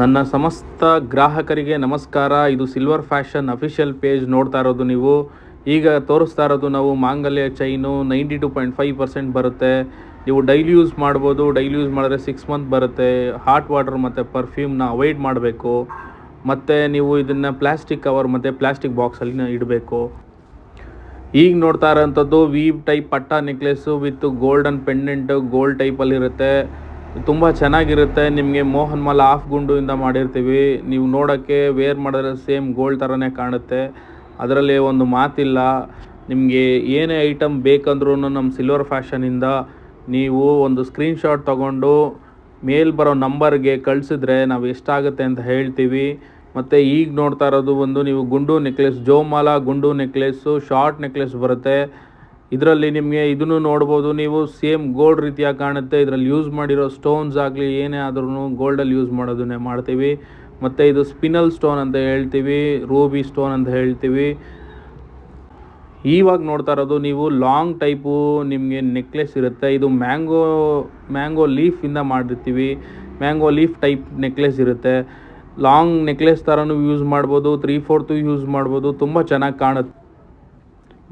ನನ್ನ ಸಮಸ್ತ ಗ್ರಾಹಕರಿಗೆ ನಮಸ್ಕಾರ. ಇದು ಸಿಲ್ವರ್ ಫ್ಯಾಷನ್ ಅಫಿಷಿಯಲ್ ಪೇಜ್ ನೋಡ್ತಾ ಇರೋದು ನೀವು. ಈಗ ತೋರಿಸ್ತಾ ಇರೋದು ನಾವು ಮಾಂಗಲ್ಯ chain ninety two point five percent ಬರುತ್ತೆ. ನೀವು ಡೈಲಿ ಯೂಸ್ ಮಾಡ್ಬೋದು. ಡೈಲಿ ಯೂಸ್ ಮಾಡಿದ್ರೆ ಸಿಕ್ಸ್ ಮಂತ್ ಬರುತ್ತೆ. ಹಾಟ್ ವಾಟರ್ ಮತ್ತು ಪರ್ಫ್ಯೂಮ್ನ ಅವಾಯ್ಡ್ ಮಾಡಬೇಕು. ಮತ್ತು ನೀವು ಇದನ್ನು ಪ್ಲಾಸ್ಟಿಕ್ ಕವರ್ ಮತ್ತು ಪ್ಲಾಸ್ಟಿಕ್ ಬಾಕ್ಸಲ್ಲಿ ಇಡಬೇಕು. ಈಗ ನೋಡ್ತಾ ಇರೋಂಥದ್ದು ವಿ ಟೈಪ್ ಪಟ್ಟ necklace with golden pendant gold ಟೈಪಲ್ಲಿ ಇರುತ್ತೆ ತುಂಬ ಚೆನ್ನಾಗಿರುತ್ತೆ. ನಿಮಗೆ ಮೋಹನ್ ಮಾಲ್ ಹಾಫ್ ಇಂದ ಮಾಡಿರ್ತೀವಿ. ನೀವು ನೋಡೋಕ್ಕೆ ವೇರ್ ಮಾಡಿದ್ರೆ ಸೇಮ್ ಗೋಲ್ಡ್ ಥರನೇ ಕಾಣುತ್ತೆ. ಅದರಲ್ಲಿ ಒಂದು ಮಾತಿಲ್ಲ. ನಿಮಗೆ ಏನೇ ಐಟಮ್ ಬೇಕಂದ್ರೂ ನಮ್ಮ ಸಿಲ್ವರ್ ಫ್ಯಾಷನಿಂದ ನೀವು ಒಂದು ಸ್ಕ್ರೀನ್ಶಾಟ್ ತೊಗೊಂಡು ಮೇಲ್ ಬರೋ ನಂಬರ್ಗೆ ಕಳಿಸಿದ್ರೆ ನಾವು ಎಷ್ಟಾಗುತ್ತೆ ಅಂತ ಹೇಳ್ತೀವಿ. ಮತ್ತು ಈಗ ನೋಡ್ತಾ ಇರೋದು ಒಂದು ನೀವು ಗುಂಡು ನೆಕ್ಲೆಸ್ ಜೋಮಾಲ ಗುಂಡು ನೆಕ್ಲೆಸ್ಸು ಶಾರ್ಟ್ ನೆಕ್ಲೆಸ್ ಬರುತ್ತೆ. ಇದರಲ್ಲಿ ನಿಮಗೆ ಇದನ್ನು ನೋಡ್ಬೋದು, ನೀವು ಸೇಮ್ ಗೋಲ್ಡ್ ರೀತಿಯಾಗಿ ಕಾಣುತ್ತೆ. ಇದರಲ್ಲಿ ಯೂಸ್ ಮಾಡಿರೋ ಸ್ಟೋನ್ಸ್ ಆಗಲಿ, ಏನೇ ಆದ್ರೂ ಗೋಲ್ಡಲ್ಲಿ ಯೂಸ್ ಮಾಡೋದನ್ನೇ ಮಾಡ್ತೀವಿ. ಮತ್ತು ಇದು ಸ್ಪಿನಲ್ ಸ್ಟೋನ್ ಅಂತ ಹೇಳ್ತೀವಿ ರೂಬಿ ಸ್ಟೋನ್ ಅಂತ ಹೇಳ್ತೀವಿ. ಇವಾಗ ನೋಡ್ತಾ ಇರೋದು, ನೀವು ಲಾಂಗ್ ಟೈಪು ನಿಮಗೆ ನೆಕ್ಲೆಸ್ ಇರುತ್ತೆ. ಇದು ಮ್ಯಾಂಗೋ ಮ್ಯಾಂಗೋ ಲೀಫಿಂದ ಮಾಡಿರ್ತೀವಿ. ಮ್ಯಾಂಗೋ ಲೀಫ್ ಟೈಪ್ ನೆಕ್ಲೆಸ್ ಇರುತ್ತೆ. ಲಾಂಗ್ ನೆಕ್ಲೆಸ್ ಥರನೂ ಯೂಸ್ ಮಾಡ್ಬೋದು ತ್ರೀ ಫೋರ್ತು ಯೂಸ್ ಮಾಡ್ಬೋದು, ತುಂಬ ಚೆನ್ನಾಗಿ ಕಾಣುತ್ತೆ.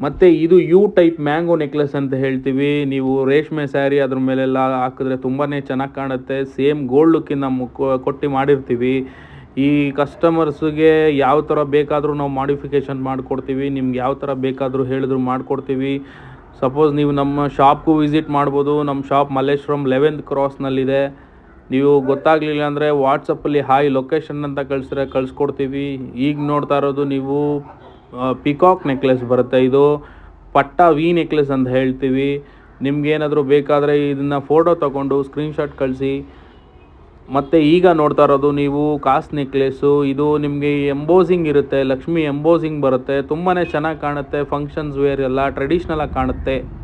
ಮತ್ತು ಇದು ಯು ಟೈಪ್ ಮ್ಯಾಂಗೋ ನೆಕ್ಲೆಸ್ ಅಂತ ಹೇಳ್ತೀವಿ. ನೀವು ರೇಷ್ಮೆ ಸ್ಯಾರಿ ಅದ್ರ ಮೇಲೆಲ್ಲ ಹಾಕಿದ್ರೆ ತುಂಬಾ ಚೆನ್ನಾಗಿ ಕಾಣುತ್ತೆ. ಸೇಮ್ ಗೋಲ್ಡ್ ಲುಕ್ಕಿಂದ ಕೊಟ್ಟು ಮಾಡಿರ್ತೀವಿ. ಈ ಕಸ್ಟಮರ್ಸ್ಗೆ ಯಾವ ಥರ ಬೇಕಾದರೂ ನಾವು ಮಾಡಿಫಿಕೇಷನ್ ಮಾಡಿಕೊಡ್ತೀವಿ. ನಿಮ್ಗೆ ಯಾವ ಥರ ಬೇಕಾದರೂ ಹೇಳಿದ್ರು ಮಾಡಿಕೊಡ್ತೀವಿ. ಸಪೋಸ್ ನೀವು ನಮ್ಮ ಶಾಪ್ಗೂ ವಿಸಿಟ್ ಮಾಡ್ಬೋದು. ನಮ್ಮ ಶಾಪ್ ಮಲ್ಲೇಶ್ವರಂ ಲೆವೆಂತ್ ಕ್ರಾಸ್ನಲ್ಲಿದೆ ನೀವು ಗೊತ್ತಾಗಲಿಲ್ಲ ಅಂದರೆ ವಾಟ್ಸಪ್ಪಲ್ಲಿ ಹಾಯ್ ಲೊಕೇಶನ್ ಅಂತ ಕಳಿಸಿದ್ರೆ ಕಳಿಸ್ಕೊಡ್ತೀವಿ. ಈಗ ನೋಡ್ತಾ ಇರೋದು ನೀವು ಪಿಕಾಕ್ ನೆಕ್ಲೆಸ್ ಬರುತ್ತೆ. ಇದು ಪಟ್ಟ ವಿ ನೆಕ್ಲೆಸ್ ಅಂತ ಹೇಳ್ತೀವಿ. ನಿಮ್ಗೇನಾದರೂ ಬೇಕಾದರೆ ಇದನ್ನು ಫೋಟೋ ತಗೊಂಡು ಸ್ಕ್ರೀನ್ಶಾಟ್ ಕಳಿಸಿ. ಮತ್ತು ಈಗ ನೋಡ್ತಾ ಇರೋದು ನೀವು ಕಾಸ್ ನೆಕ್ಲೆಸ್ಸು ಇದು ನಿಮಗೆ ಎಂಬೋಸಿಂಗ್ ಇರುತ್ತೆ. ಲಕ್ಷ್ಮಿ ಎಂಬೋಸಿಂಗ್ ಬರುತ್ತೆ. ತುಂಬಾ ಚೆನ್ನಾಗಿ ಕಾಣುತ್ತೆ. ಫಂಕ್ಷನ್ಸ್ ವೇರ್ ಎಲ್ಲ ಟ್ರೆಡಿಷ್ನಲಾಗಿ ಕಾಣುತ್ತೆ.